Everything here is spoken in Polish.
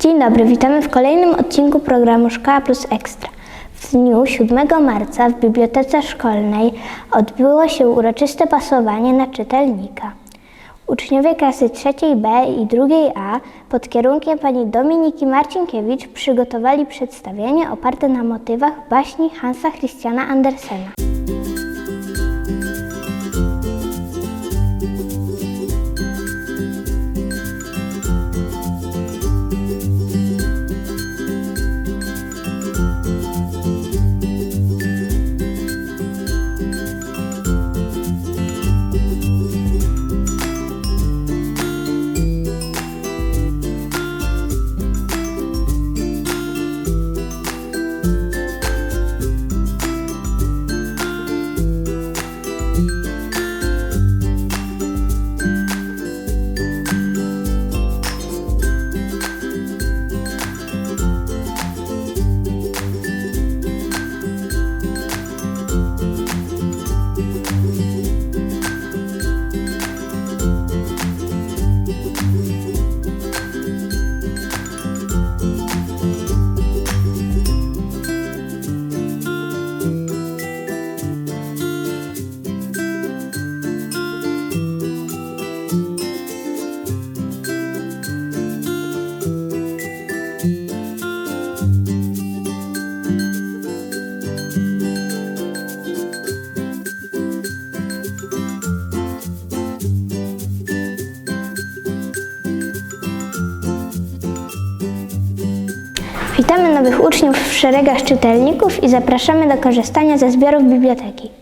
Dzień dobry, witamy w kolejnym odcinku programu Szkoła Plus Ekstra. W dniu 7 marca w Bibliotece Szkolnej odbyło się uroczyste pasowanie na czytelnika. Uczniowie klasy trzeciej B i drugiej A pod kierunkiem pani Dominiki Marcinkiewicz przygotowali przedstawienie oparte na motywach baśni Hansa Christiana Andersena. Witamy nowych uczniów w szeregach czytelników i zapraszamy do korzystania ze zbiorów biblioteki.